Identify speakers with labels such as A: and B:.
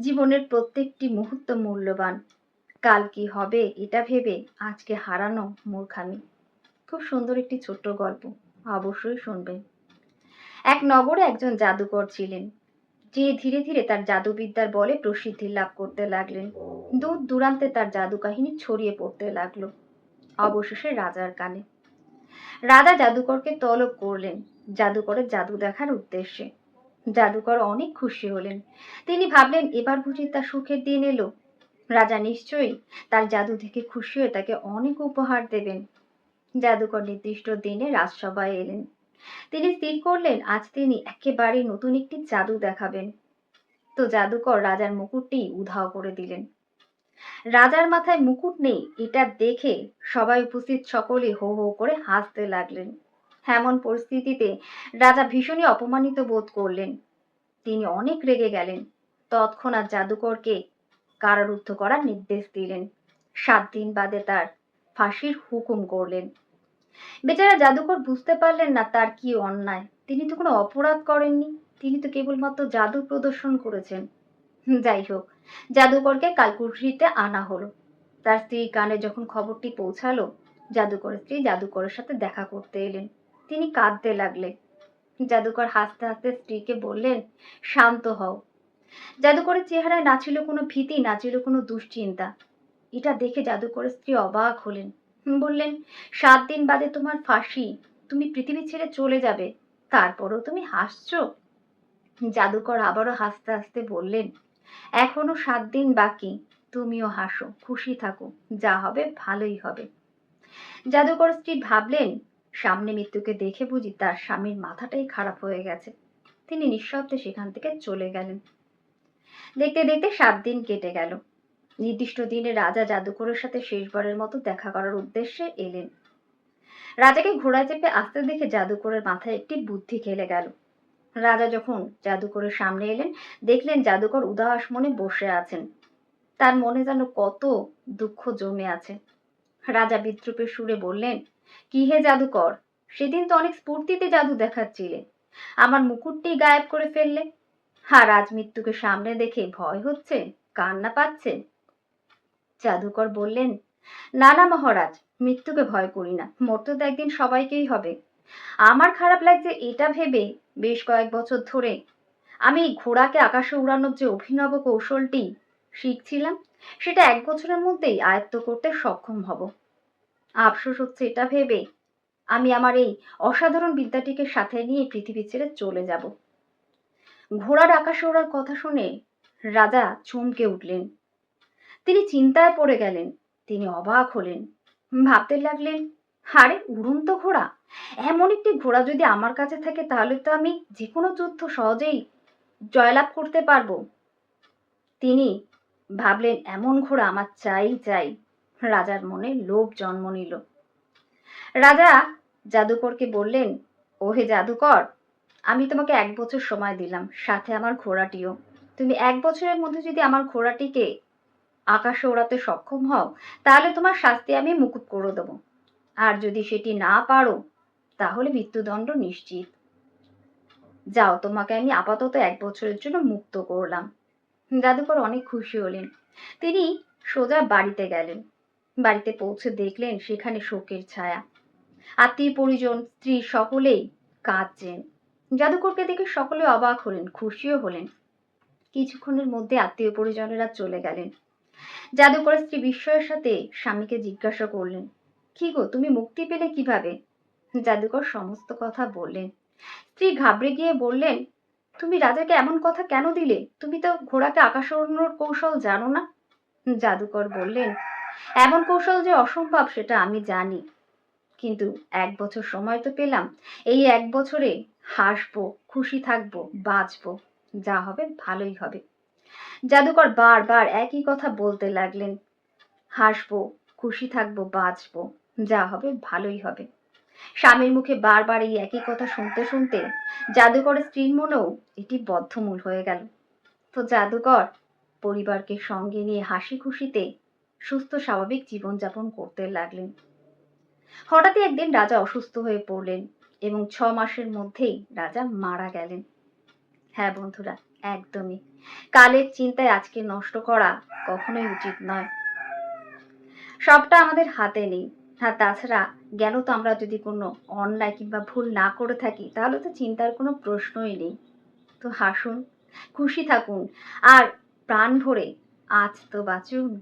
A: জীবনের প্রত্যেকটি মুহূর্ত মূল্যবান। কাল কি হবে এটা ভেবে আজকে হারানো মূর্খামি। খুব সুন্দর একটি ছোট্ট গল্প, অবশ্যই শুনবেন। এক নগরে একজন জাদুকর ছিলেন। যে ধীরে ধীরে তার জাদুবিদ্যার বলে প্রসিদ্ধি লাভ করতে লাগলেন। দূর দূরান্তে তার জাদু কাহিনী ছড়িয়ে পড়তে লাগল। অবশেষে রাজার কানে। রাজা জাদুকরকে তলব করলেন। জাদুকরের জাদু দেখার উদ্দেশ্যে। জাদুকর অনেক খুশি হলেন। তিনি ভাবলেন, এবার বুঝি তার সুখের দিন এলো। রাজা নিশ্চয়ই তার জাদু থেকে খুশি হয়ে তাকে অনেক উপহার দেবেন। জাদুকর নির্দিষ্ট দিনে রাজসভায় এলেন। তিনি স্থির করলেন, আজ তিনি একেবারে নতুন একটি জাদু দেখাবেন। তো জাদুকর রাজার মুকুটটি উধাও করে দিলেন। রাজার মাথায় মুকুট নেই, এটা দেখে সবাই উপস্থিত সকলে হো হো করে হাসতে লাগলেন। এমন পরিস্থিতিতে রাজা ভীষণই অপমানিত বোধ করলেন। তিনি অনেক রেগে গেলেন। তৎক্ষণাৎ জাদুকরকে কারারুদ্ধ করার নির্দেশ দিলেন। সাত দিন বাদে তার ফাঁসির হুকুম করলেন। বেচারা জাদুকর বুঝতে পারলেন না তার কি অন্যায়। তিনি তো কোনো অপরাধ করেননি। তিনি তো কেবলমাত্র জাদু প্রদর্শন করেছেন। যাই হোক, জাদুকরকে কালকুঠরিতে আনা হলো। তার স্ত্রীর কানে যখন খবরটি পৌঁছালো, জাদুকরের স্ত্রী জাদুকরের সাথে দেখা করতে এলেন। তিনি কাঁদতে লাগলেন জাদুকর হাসতে হাসতে স্ত্রীকে বললেন, শান্ত হও। জাদুকরের চেহারায় না ছিল কোনো ভীতি, না ছিল কোনো দুশ্চিন্তা। এটা দেখে জাদুকরের স্ত্রী অবাক হলেন। বললেন, সাত দিন বাদে তোমার ফাঁসি। তুমি পৃথিবী ছেড়ে চলে যাবে। তারপরও তুমি হাসছো? জাদুকর আবারও হাসতে হাসতে বললেন, এখনও সাত দিন বাকি। তুমিও হাসো, খুশি থাকো। যা হবে ভালোই হবে। জাদুকর স্ত্রী ভাবলেন সামনে মৃত্যুকে দেখে বুঝি তার স্বামীর মাথাটাই খারাপ হয়ে গেছে। তিনি নিঃশব্দে সেখান থেকে চলে গেলেন। দেখতে দেখতে সাত দিন কেটে গেল। নির্দিষ্ট দিনে রাজা জাদুকরের সাথে শেষবারের মতো দেখা করার উদ্দেশ্যে এলেন। রাজাকে ঘোড়া চেপে আসতে দেখে জাদুকরের মাথায় একটি বুদ্ধি খেলে গেল। রাজা যখন জাদুকরের সামনে এলেন, দেখলেন জাদুকর উদাস মনে বসে আছেন। তার মনে যেন কত দুঃখ জমে আছে। রাজা বিদ্রুপের সুরে বললেন কি হে জাদুকর? সেদিন তো অনেক স্ফূর্তিতে জাদু দেখাচ্ছিলে। আমার মুকুটটি গায়েব করে ফেললে। আর আজ মৃত্যুকে সামনে দেখে ভয় হচ্ছে, কান্না পাচ্ছে। জাদুকর বললেন, না না মহারাজ, মৃত্যুকে ভয় করি না। মরতে তো একদিন সবাইকেই হবে। আমার খারাপ লাগছে এটা ভেবে বেশ কয়েক বছর ধরে আমি ঘোড়াকে আকাশে উড়ানোর যে অভিনব কৌশলটি শিখছিলাম, সেটা এক বছরের মধ্যেই আয়ত্ত করতে সক্ষম হব। আফসোস হচ্ছে এটা ভেবে আমি আমার এই অসাধারণ বিদ্যাটিকে সাথে নিয়ে পৃথিবী ছেড়ে চলে যাব। ঘোড়ার আকাশে ওড়ার কথা শুনে রাজা চমকে উঠলেন। তিনি চিন্তায় পড়ে গেলেন, তিনি অবাক হলেন, ভাবতে লাগলেন, আরে উড়ন্ত ঘোড়া, এমন একটি ঘোড়া যদি আমার কাছে থাকে তাহলে তো আমি যে কোনো যুদ্ধ সহজেই জয়লাভ করতে পারব। তিনি ভাবলেন, এমন ঘোড়া আমার চাই চাই। রাজার মনে লোভ জন্ম নিল। রাজা জাদুকরকে বললেন, ওহে জাদুকর, আমি তোমাকে এক বছর সময় দিলাম, সাথে আমার ঘোড়াটিও। তুমি এক বছরের মধ্যে যদি আমার ঘোড়াটিকে আকাশে ওড়াতে সক্ষম হও, তাহলে তোমার শাস্তি আমি মুকুব করে দেবো। আর যদি সেটি না পারো, তাহলে মৃত্যুদণ্ড নিশ্চিত। যাও, তোমাকে আমি আপাতত এক বছরের জন্য মুক্ত করলাম। জাদুকর অনেক খুশি হলেন। তিনি সোজা বাড়িতে গেলেন। বাড়িতে পৌঁছে দেখলেন সেখানে শোকের ছায়া। আত্মীয় পরিজন, স্ত্রী সকলেই কাঁদছেন। জাদুকরকে দেখে সকলে অবাক হলেন, খুশিও হলেন। কিছুক্ষণের মধ্যে আত্মীয় পরিজনেরা চলে গেলেন। জাদুকরের স্ত্রী বিস্ময়ের সাথে স্বামীকে জিজ্ঞাসা করলেন, কি গো, তুমি মুক্তি পেলে কীভাবে? জাদুকর সমস্ত কথা বললেন। স্ত্রী ঘাবড়ে গিয়ে বললেন, তুমি রাজাকে এমন কথা কেন দিলে? তুমি তো ঘোড়াকে আকাশ ওড়ানোর কৌশল জানো না? জাদুকর বললেন এমন কৌশল যে অসম্ভব সেটা আমি জানি। কিন্তু এক বছর সময় তো পেলাম। এই এক বছরে হাসবো, খুশি থাকব, বাঁচবো, যা হবে ভালোই হবে। জাদুকর বারবার একই কথা বলতে লাগলেন। হাসবো, খুশি থাকব, বাঁচবো, যা হবে ভালোই হবে। স্বামীর মুখে বারবার এই একই কথা শুনতে শুনতে জাদুকরের স্ত্রীর মনেও এটি বদ্ধমূল হয়ে গেল। তো জাদুকর পরিবারকে সঙ্গে নিয়ে হাসি খুশিতে সুস্থ, স্বাভাবিক জীবনযাপন করতে লাগলেন। হঠাৎই একদিন রাজা অসুস্থ হয়ে পড়লেন এবং ছ মাসের মধ্যেই রাজা মারা গেলেন। হ্যাঁ বন্ধুরা, একদমই। কালের চিন্তায় আজকে নষ্ট করা কখনোই উচিত নয়। সবটা আমাদের হাতে নেই। আর তাছাড়া গেল তো আমরা যদি কোনো অন্যায় কিংবা ভুল না করে থাকি, তাহলে তো চিন্তার কোনো প্রশ্নই নেই। তো হাসুন, খুশি থাকুন। আর প্রাণ ভরে আজ তো বাঁচুন।